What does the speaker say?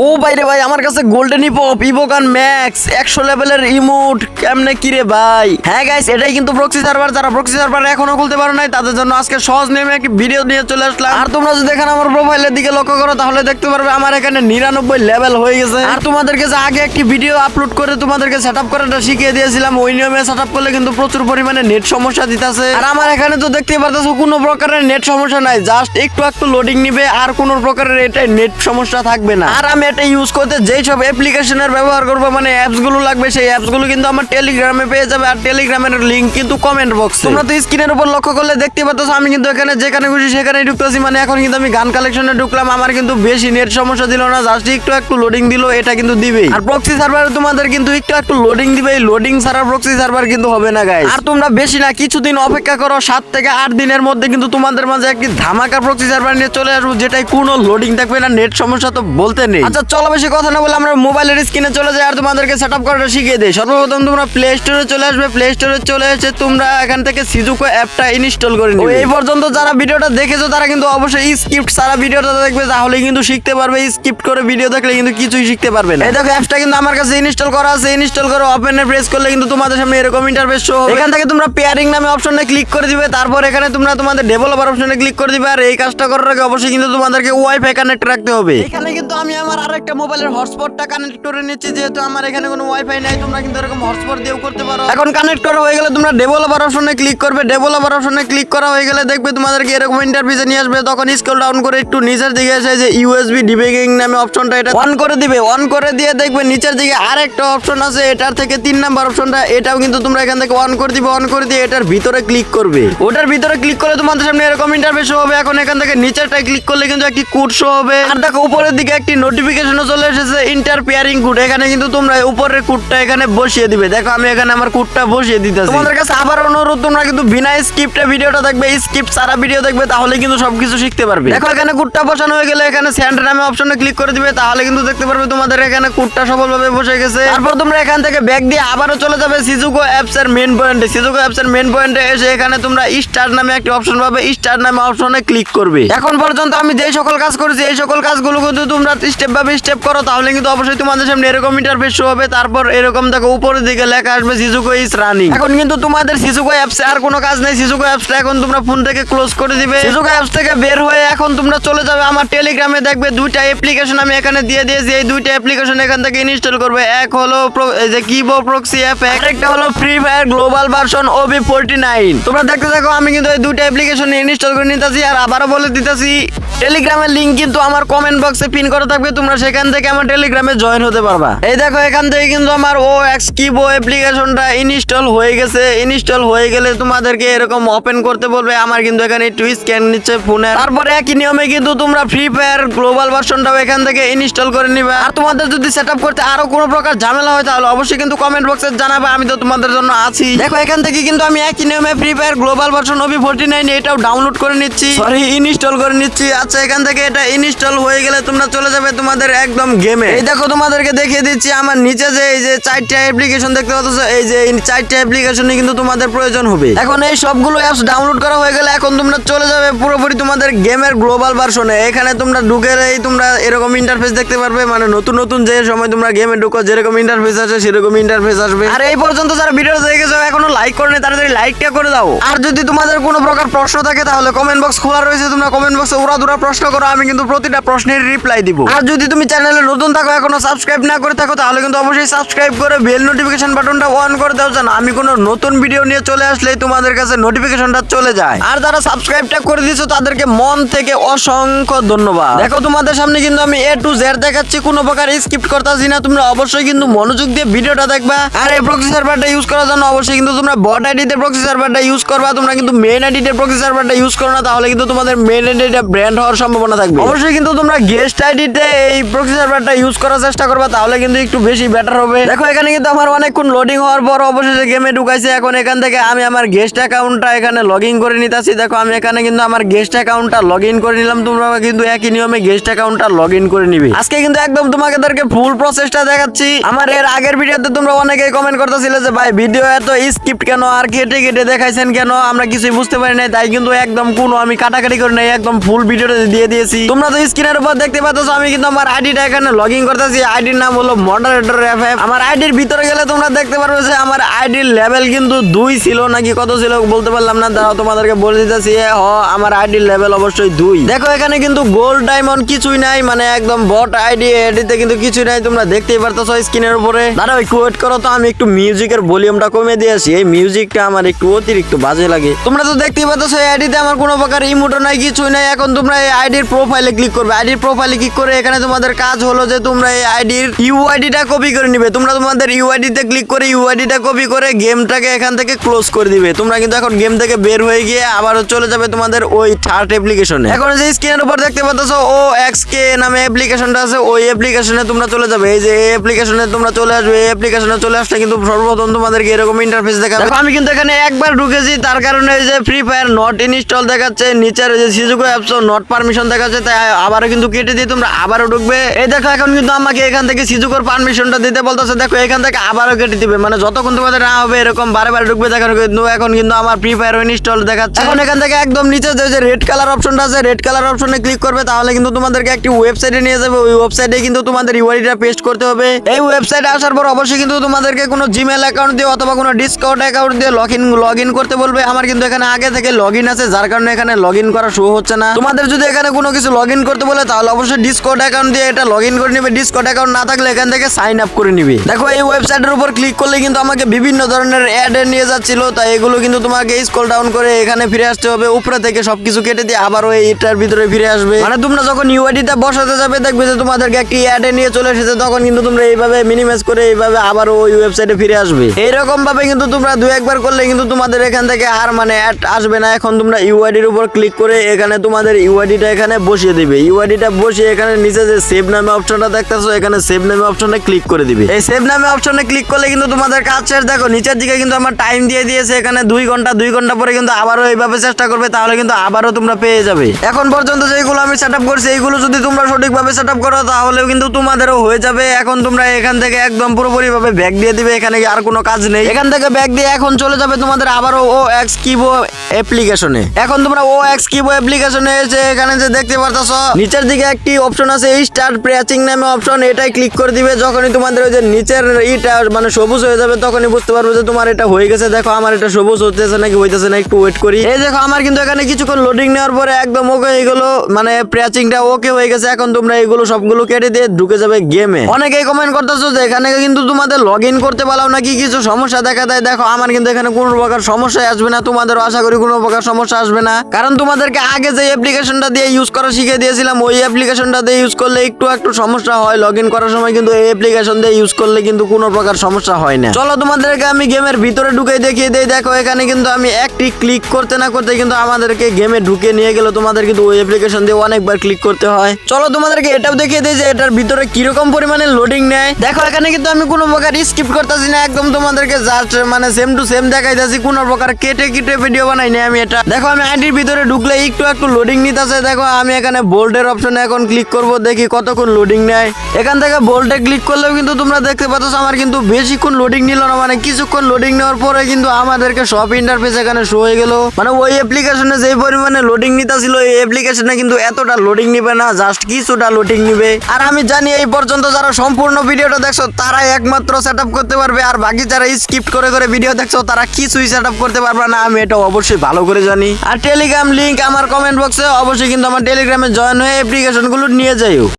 ও বাইরে ভাই, আমার কাছে গোল্ডেন ইপো ইপোকান ম্যাক্স একশো লেভেলের ইমোট কেমনে কি রে ভাই? হ্যাঁ গাইস এটাই কিন্তু প্রক্সি সার্ভার যারা প্রক্সি সার্ভার এখনও খুলতে পারো নাই, তাদের জন্য আজকে সহজ নেমে একটি ভিডিও নিয়ে চলে আসলাম। আর তোমরা যদি এখানে আমার প্রোফাইলের দিকে লক্ষ্য করো, তাহলে দেখতে পারবে আমার এখানে নিরানব্বই লেভেল হয়ে গেছে। আর তোমাদেরকে যে আগে একটি ভিডিও আপলোড করে তোমাদেরকে সেট আপ করাটা শিখিয়ে দিয়েছিলাম, ওই নিয়মে সেট আপ করলে কিন্তু প্রচুর পরিমাণে নেট সমস্যা দিতেছে। আর আমার এখানে তো দেখতে পারতেছো, কোনো প্রকারের নেট সমস্যা নাই জাস্ট একটু একটু লোডিং নিবে, আর কোনো প্রকারের এটাই নেট সমস্যা থাকবে না। আর আমি এটা ইউজ করতে যেই সব অ্যাপ্লিকেশনের ব্যবহার করব মানে অ্যাপসগুলো লাগবে সেই অ্যাপসগুলো কিন্তু আমার টেলিগ্রামে পেয়ে যাবে। আর টেলিগ্রামের লিঙ্ক কিন্তু কমেন্ট বক্সে তোমরা তো স্ক্রিনের উপর লক্ষ্য করলে দেখতে পাচ্ছ আমি কিন্তু এখানে যেখানে খুশি সেখানে ঢুকতেছি। মানে এখন কিন্তু আমি গান কালেকশনে ঢুকলাম আমার কিন্তু বেশি নেট সমস্যা দিল না জাস্ট একটু একটু লোডিং দিল এটা কিন্তু দিবেই। আর প্রক্সি সার্ভারে তোমাদের কিন্তু একটু একটু লোডিং দিবে এই লোডিং ছাড়া প্রক্সি সার্ভার কিন্তু হবে না গাইস আর তোমরা বেশি না কিছুদিন অপেক্ষা করো সাত থেকে আট দিনের মধ্যে কিন্তু তোমাদের মাঝে একটি ধামাকা প্রক্সি সার্ভার নিয়ে চলে আসব যেটাই কোনো লোডিং থাকবে না নেট সমস্যা তো বলতে নেই। আচ্ছা চলো বেশি কথা না বলে আমরা মোবাইলের স্ক্রিনে চলে যাই আর তোমাদেরকে সেট আপ করাটা শিখিয়ে দেই। সর্বপ্রথম তোমরা প্লে স্টোরে চলে আসবে প্লে স্টোরে চলে এসে তোমরা এখান থেকে সিজুকো অ্যাপটা ইনস্টল করে নিবে। এই পর্যন্ত যারা ভিডিওটা দেখেছ, তারা কিন্তু অবশ্যই স্ক্রিপ্ট সারা ভিডিওটা দেখবে তাহলে কিন্তু শিখতে পারবে। স্ক্রিপ্ট করে ভিডিও দেখলে কিন্তু কিছুই শিখতে পারবে না। এই দেখো, অ্যাপটা কিন্তু আমার কাছে ইনস্টল করা আছে। ইনস্টল করে ওপেনে প্রেস করলে কিন্তু তোমাদের সামনে এরকম ইন্টারফেস শো এখান থেকে তোমরা পেয়ারিং নামে অপশনে ক্লিক করে দিবে। তারপর এখানে তোমরা তোমাদের ডেভেলপার অপশনে ক্লিক করে দিবে। আর এই কাজটা করার আগে অবশ্যই কিন্তু তোমাদেরকে ওয়াইফাই কানেক্ট রাখতে হবে। এখানে কিন্তু আমি আমার আরেকটা মোবাইলের হটস্পটটা কানেক্ট করে নিচ্ছি, যেহেতু আমার এখানে কোনো ওয়াইফাই নাই, তোমরা কিন্তু এরকম হটস্পট দিয়েও করতে পারো। এখন কানেক্ট করা হয়ে গেলে তোমরা ডেভেলপার অপশনে ক্লিক করবে ডেভেলপার অপশনে ক্লিক করা হয়ে গেলে দেখবে তোমাদেরকে এরকম ইন্টারফেসে নিয়ে আসবে, তখন স্ক্রল ডাউন করে একটু নিচের দিকে এসে যে ইউএসবি ডিবেগিং নামে অপশনটা এটা অন করে দিবে। অন করে দিয়ে দেখবে নিচের দিকে আরেকটা অপশন আছে, এটার থেকে তিন নাম্বার অপশনটা এটাও কিন্তু তোমরা এখান থেকে অন করে দিবে অন করে দিয়ে এটার ভিতরে ক্লিক করবে। ওটার ভিতরে ক্লিক করলে তোমাদের সামনে এরকম ইন্টারফেস হবে, এখন এখান থেকে নিচেরটায় ক্লিক করলে কিন্তু একটি কোড শো হবে। আর দেখো উপরের দিকে একটি নোটিফিকেশনও চলে এসেছে ইন্টার পেয়ারিং কোড এখানে কিন্তু তোমরা উপরের কোডটা এখানে বসিয়ে দিবে। দেখো আমি এখানে আমার কুটটা বসিয়ে দিতেছি। তোমাদের কাছে আবার অনুরোধ তোমরা কিন্তু বিনা স্ক্রিপ্টে ভিডিওটা দেখবে স্ক্রিপ্ট সারা ভিডিও দেখবে তাহলে কিন্তু সবকিছু শিখতে পারবে। দেখো এখানে কুটটা বসানো হয়ে গেলে এখানে স্যান্ড নামে অপশনে ক্লিক করে দিবে তাহলে কিন্তু দেখতে পারবে তোমাদের এখানে কোডটা সফলভাবে বসে গেছে। তারপর তোমরা এখান থেকে ব্যাগ দিয়ে আবারও চলে যাবে সিজুকো অ্যাপস এর মেন পয়েন্টে সিজুকো অ্যাপস এর মেন পয়েন্টে এসে এখানে তোমরা স্টার নামে একটি অপশন পাবে স্টার নামে অপশনে ক্লিক করবে। এখন পর্যন্ত আমি যেই সকল কাজ করেছি এই সকল কাজগুলো কিন্তু তোমরা স্টেপ বাই স্টেপ করো তাহলে কিন্তু অবশ্যই তোমাদের সামনে এরকম ইন্টারফেস শো হবে। তারপর এরকম দেখো উপরের দিকে লেখা আসবে সিজুকো ইজ রানিং এখন কিন্তু তোমাদের সিজুকো অ্যাপস আর কোনো কাজ নেই। সিজুকো অ্যাপসটা এখন তোমরা ফোন থেকে ক্লোজ করে দিবে। সিজুকো অ্যাপস থেকে বের হয়ে এখন তোমরা চলে যাবে। আমার টেলিগ্রামে দেখবে দুইটা অ্যাপ্লিকেশন আমি এখানে দিয়ে দিয়েছি। এই দুইটা অ্যাপ্লিকেশন এখান থেকে ইনস্টল করবে। এক হলো যে কিবো প্রক্সি অ্যাপ আরেকটা হলো free fire global version OB forty nine তোমরা দেখতে থাকো, আমি কিন্তু এই দুইটা অ্যাপ্লিকেশন ইনস্টল করে নিতেছি আর আবারও বলে দিতেছি। টেলিগ্রামের লিঙ্ক কিন্তু আমার কমেন্ট বক্সে পিন করা থাকবে। তোমরা সেখান থেকে আমার টেলিগ্রামে জয়েন হতে পারবা। এই দেখো, এখান থেকে কিন্তু আমার ও এক্স কিবো অ্যাপ্লিকেশনটা ইনস্টল হয়ে গেছে। ইনস্টল হয়ে গেলে তোমাদেরকে এরকম ওপেন করতে বলবে। আমার কিন্তু এখানে একটু স্ক্যান নিচ্ছে ফোনে তারপরে একই নিয়মে কিন্তু তোমরা ফ্রি ফায়ার গ্লোবাল ভার্সনটাও এখান থেকে ইনস্টল করে নিবে। আর তোমাদের যদি সেট করতে আরও কোনো প্রকার ঝামেলা হয়, তাহলে অবশ্যই কিন্তু কমেন্ট বক্সে জানাবে। আমি তো তোমাদের জন্য আছি। দেখো, এখান থেকে কিন্তু আমি একই নিয়মে free fire global version OB forty nine এটাও ডাউনলোড করে নিচ্ছি। সরি ইনস্টল করে নিচ্ছি। আচ্ছা এখান থেকে এটা ইনস্টল হয়ে গেলে তোমরা চলে যাবে তোমাদের একদম গেমে এই দেখো তোমাদেরকে দেখিয়ে দিচ্ছি, আমার নিচে যে এই যে চারটা অ্যাপ্লিকেশন দেখতে পাচ্ছ, এই যে এই চারটা অ্যাপ্লিকেশনে কিন্তু তোমাদের প্রয়োজন হবে। এখন এই সবগুলো অ্যাপস ডাউনলোড করা হয়ে গেলে এখন তোমরা চলে যাবে পুরোপুরি তোমাদের গেমের গ্লোবাল ভার্সনে এখানে তোমরা ঢুকে এই তোমরা এরকম ইন্টারফেস দেখতে পারবে মানে নতুন নতুন যে সময় তোমরা গেমে ঢুকো, যেরকম ইন্টারফেস আসে সেরকম ইন্টারফেস আসবে। আর এই পর্যন্ত যারা ভিডিও দেখেছ, এখনও লাইক করে তাড়াতাড়ি লাইকটা করে দাও। আর যদি তোমাদের কোনো প্রকার প্রশ্ন থাকে, তাহলে কমেন্ট বক্স খোলা রয়েছে, তোমরা কমেন্ট বক্সে উড়া দুরা প্রশ্ন করো, আমি কিন্তু প্রতিটা প্রশ্নের রিপ্লাই দিব। আর যদি তুমি চ্যানেলে নতুন থাকো, এখনও সাবস্ক্রাইব না করে থাকো, তাহলে কিন্তু অবশ্যই সাবস্ক্রাইব করে বেল নোটিফিকেশন বাটনটা অন করে দাও যেন আমি কোনো নতুন ভিডিও নিয়ে চলে আসলেই তোমাদের কাছে নোটিফিকেশনটা চলে যায়। আর যারা সাবস্ক্রাইবটা করে দিছো তাদেরকে মন থেকে অসংখ্য ধন্যবাদ। দেখো, তোমাদের সামনে কিন্তু আমি এ টু জেড দেখাচ্ছি, কোনো প্রকার স্কিপ করতেছি না, তোমরা অবশ্যই কিন্তু মনোযোগ দিয়ে ভিডিওটা দেখবা। আর এই প্রক্সি সার্ভারটা ইউজ করার জন্য অবশ্যই কিন্তু তোমরা বট আইডিতে প্রক্সি সার্ভারটা ইউজ করবা, তোমরা কিন্তু মেন আইডিতে প্রক্সি সার্ভারটা ইউজ করো না, তাহলে কিন্তু তোমাদের মেন আইডিটা ব্র্যান্ড হওয়ার সম্ভাবনা থাকবে। অবশ্যই কিন্তু তোমরা গেস্ট আইডিতে এই প্রক্সি সার্ভারটা ইউজ করার চেষ্টা করবা, তাহলে কিন্তু একটু বেশি বেটার হবে। দেখো, এখানে কিন্তু আমার অনেকক্ষণ লোডিং হওয়ার পর অবশেষে গেমে ঢুকাইছে। এখন এখান থেকে আমি আমার গেস্ট অ্যাকাউন্টটা এখানে লগ ইন করে নিতেছি। দেখো, আমি এখানে কিন্তু আমার গেস্ট অ্যাকাউন্টটা লগ ইন করে নিলাম। তোমরা কিন্তু একই নিয়মে গেস্ট অ্যাকাউন্টটা লগ ইন করে নিবে। আজকে কিন্তু একদম তোমাদেরকে ফুল প্রসেসটা দেখাচ্ছি। আমার এর আগের ভিডিওতে তোমরা অনেকেই কমেন্ট করতেছিলে যে, ভাই ভিডিও এত স্ক্রিপ্ট কেন? আর কেটে কেটে দেখাইছেন কেন? আমরা কিছুই বুঝতে পারি নাই। তাই কিন্তু একদম কোনো আমি কাটাকাটি করে নাই। একদম ফুল ভিডিওটা দিয়ে দিয়েছি। তোমরা তো স্ক্রিনের উপর দেখতে পাচ্ছ, আমি কিন্তু আমার আমার আইডিটা এখানে লগ ইন করতেছি। আইডির নাম হলো মডারেটর এফ আমার আইডির ভিতরে গেলে তোমরা দেখতে পারবে যে আমার আইডির লেভেল কিন্তু দুই ছিল নাকি কত ছিল বলতে পারলাম না। দাঁড়াও, তোমাদেরকে বলে দিতেছি হ, আমার আইডির লেভেল অবশ্যই দুই। দেখো, এখানে কিন্তু গোল্ড ডায়মন্ড কিছুই নাই মানে একদম বট আইডি এডিতে কিন্তু কিছুই নাই, তোমরা দেখতেই পারতেছো স্ক্রিনের উপরে। দাঁড়াও, একটু ওয়েট করো তো, আমি একটু মিউজিকের ভলিউমটা কমে দিয়ে আসি। এই মিউজিকটা আমার একটু অতিরিক্ত বাজে লাগে। তোমরা তো দেখতেই পাচ্ছ এই আইডিতে আমার কোনো প্রকার ইমোটো নাই, কিছুই নাই। এখন তোমরা এই আইডির প্রোফাইলে ক্লিক করবে। আইডির প্রোফাইলে ক্লিক করে এখানে তোমাদের কাজ হলো যে তোমরা এই আইডির ইউআইডিটা কপি করে নিবে। তোমরা তোমাদের ইউআইডিতে ক্লিক করে ইউআইডিটা কপি করে গেমটাকে এখান থেকে ক্লোজ করে দিবে। তোমরা কিন্তু এখন গেম থেকে বের হয়ে গিয়ে আবার চলে যাবে তোমাদের ওই থার্ড অ্যাপ্লিকেশনে এখন যে স্ক্রিনের উপর দেখতে পাচ্ছ ও এক্স কে নামে অ্যাপ্লিকেশনটা আছে ওই অ্যাপ্লিকেশনে তোমরা চলে যাবে। এই যে এই অ্যাপ্লিকেশনে তোমরা চলে আসবে এই অ্যাপ্লিকেশনে চলে আসলে কিন্তু সর্বপ্রথম তোমাদেরকে এরকম ইন্টারফেস দেখাবে। দেখো, আমি কিন্তু এখানে একবার ঢুকেছি তার কারণে এই যে ফ্রি ফায়ার নট ইনস্টল দেখাচ্ছে নিচের যে সিজুকো অ্যাপস নট পারমিশন দেখাচ্ছে তাই আবারও কিন্তু কেটে দিয়ে তোমরা আবারও ঢুকবে এই দেখো, এখন কিন্তু আমাকে এখান থেকে সিজুকোর পারমিশনটা দিতে বলতেছে। দেখো, এখান থেকে আবারও কেটে দিবে। মানে যতক্ষণ তোমাদের না হবে, এরকম বারে বারে ঢুকবে, দেখো কিন্তু এখন কিন্তু আমার ফ্রি ফায়ার ইনস্টল দেখাচ্ছে। এখন এখান থেকে একদম নিচে যে রেড কালার অপশনটা আছে রেড কালার অপশনে ক্লিক করবে, তাহলে কিন্তু তোমাদেরকে একটি ওয়েবসাইটে নিয়ে যাবে। ওই ওয়েবসাইটে কিন্তু তোমাদের ইউআইডিটা পেস্ট করতে হবে। এই ওয়েবসাইটে আসার পর অবশ্যই কিন্তু তোমাদেরকে কোনো জিমেল অ্যাকাউন্ট দিয়ে অথবা কোনো ডিসকাউন্ট অ্যাকাউন্ট দিয়ে লগ ইন লগ ইন করতে বলবে। আমার কিন্তু এখানে আগে থেকে লগ ইন আছে, যার কারণে এখানে লগ ইন করা শো হচ্ছে না। তোমাদের যদি এখানে কোনো কিছু লগ ইন করতে বলে, তাহলে অবশ্যই ডিসকাউন্ট অ্যাকাউন্ট দিয়ে এটা লগ ইন করে নিবে ডিসকর্ড অ্যাকাউন্ট না থাকলে এখান থেকে সাইন আপ করে নিবে। দেখো, এই ওয়েবসাইটের উপর ক্লিক করলে কিন্তু আমাকে বিভিন্ন ধরনের অ্যাড নিয়ে যাচ্ছিল, তাই এগুলো কিন্তু তোমাকে স্ক্রল ডাউন করে এখানে ফিরে আসতে হবে। উপরে থেকে সবকিছু কেটে দিয়ে আবার ওই এটার ভিতরে ফিরে আসবে। মানে তোমরা যখন ইউআইডিটা বসাতে যাবে, দেখবে যে তোমাদেরকে একটি অ্যাড নিয়ে চলে এসেছে, তখন কিন্তু তোমরা এইভাবে মিনিমাইজ করে এইভাবে আবার ওই ওয়েবসাইটে ফিরে আসবে। এইরকম ভাবে কিন্তু তোমরা দু একবার করলে কিন্তু তোমাদের এখান থেকে আর মানে অ্যাড আসবে না। এখন তোমরা ইউআইডির উপর ক্লিক করে এখানে তোমাদের ইউআইডিটা এখানে বসিয়ে দিবে। ইউ ইউআইডিটা বসিয়ে এখানে নিচে যে সেভ নামে অপশনটা দেখতেছো এখানে সেভ নামে অপশনে ক্লিক করে দিবে এই সেভ নামে অপশনে ক্লিক করলে কিন্তু তোমাদের কাজ শেষ দেখো নিচের দিকে কিন্তু আমার টাইম দিয়ে দিয়েছে এখানে দুই ঘণ্টা দুই ঘণ্টা পরে কিন্তু আবারও এইভাবে চেষ্টা করবে তাহলে কিন্তু আবারও তোমরা পেয়ে যাবে এখন পর্যন্ত যেগুলো আমি সেট আপ করছি এইগুলো যদি তোমরা সঠিকভাবে সেট আপ করো তাহলেও কিন্তু তোমাদেরও হয়ে যাবে এখন তোমরা এখান থেকে একদম পুরোপুরি ভাবে ব্যাগ দিয়ে দিবে এখানে আর কোনো কাজ নেই এখান থেকে ব্যাগ দিয়ে এখন চলে যাবে তোমাদের আবারও ও এক্স কিবো অ্যাপ্লিকেশনে এখন তোমরা ও এক্স কিবো অ্যাপ্লিকেশনে এসে এখানে যে দেখতে পারতাছো নিচের দিকে একটি অপশন আছে স্টার্ট প্রেচিং নামে অপশন এটাই ক্লিক করে দিবে। যখনই তোমাদের ওই যে নিচের ইটা মানে সবুজ হয়ে যাবে, তখনই বুঝতে পারবে যে তোমার এটা হয়ে গেছে। দেখো, আমার এটা সবুজ হতেছে নাকি হইতেছে না, একটু ওয়েট করি। এই দেখো, আমার কিন্তু এখানে কিছুক্ষণ লোডিং নেওয়ার পরে একদম ওকে এগুলো মানে প্রেচিংটা ওকে হয়ে গেছে। এখন তোমরা এগুলো সবগুলো কেটে দিয়ে ঢুকে যাবে গেমে অনেকেই কমেন্ট করতেছো যে, এখানে কিন্তু তোমাদের লগ ইন করতে পারলাম নাকি কিছু সমস্যা দেখা দেয়? দেখো, আমার কিন্তু এখানে কোনো প্রকার সমস্যাই আসবে না। তোমাদেরও আশা করি কোনো প্রকার সমস্যা আসবে না। কারণ তোমাদেরকে আগে যে অ্যাপ্লিকেশনটা দিয়ে ইউজ করা শিখে দিয়েছিলাম, ওই অ্যাপ্লিকেশনটা দিয়ে ইউজ করলে একটু একটু সমস্যা হয় লগ ইন করার সময় কিন্তু এই অ্যাপ্লিকেশন দিয়ে ইউজ করলে কিন্তু কোনো প্রকার সমস্যা হয় না। চলো তোমাদেরকে আমি গেমের ভিতরে ঢুকে দেখিয়ে দেই। দেখো, এখানে কিন্তু আমি একটি ক্লিক করতে না করতে কিন্তু আমাদেরকে গেমে ঢুকে নিয়ে গেল। তোমাদের কিন্তু ওই অ্যাপ্লিকেশন দিয়ে অনেকবার ক্লিক করতে হয়। চলো তোমাদেরকে এটাও দেখিয়ে দিই যে এটার ভিতরে কীরকম পরিমাণে লোডিং নেয়। দেখো, এখানে কিন্তু আমি কোনো প্রকার স্কিপ করতেছি না। একদম তোমাদেরকে জাস্ট মানে সেম টু সেম দেখাইতেছি। কোনো প্রকার কেটে কেটে ভিডিও বানাই না আমি এটা। দেখো, আমি আইডির ভিতরে ঢুকলে একটু একটু লোডিং নিতেছে। দেখো, আমি এখানে বোল্ডের অপশনে এখন ক্লিক করব। দেখি কতক্ষণ লোডিং নেয়? এখান থেকে বোল্ডে ক্লিক করলেও কিন্তু তোমরা দেখতে পাচ্ছ আমার কিন্তু বেশিক্ষণ লোডিং নিল না। মানে কিছুক্ষণ লোডিং নেওয়ার পরে কিন্তু আমাদেরকে সব ইন্টারফেস এখানে শো হয়ে গেল। মানে ওই অ্যাপ্লিকেশনে যে পরিমাণে লোডিং নিতেছিল, এই অ্যাপ্লিকেশনে কিন্তু এতটা লোডিং নিবে না জাস্ট কিছুটা লোডিং নিবে। আর আমি জানি এই পর্যন্ত যারা সম্পূর্ণ ভিডিওটা দেখছ, তারাই একমাত্র সেট করতে পারবে। আর বাকি যারা স্কিপ করে করে ভিডিও দেখছ, তারা কিছুই সেট করতে পারবে না। আমি এটা অবশ্যই ভালো করে জানি। আর টেলিগ্রাম লিংক আমার কমেন্ট বক্সে অবশ্যই কিন্তু আমার টেলিগ্রামে জয়েন হয়ে অ্যাপ্লিকেশনগুলো নিয়ে যাইও।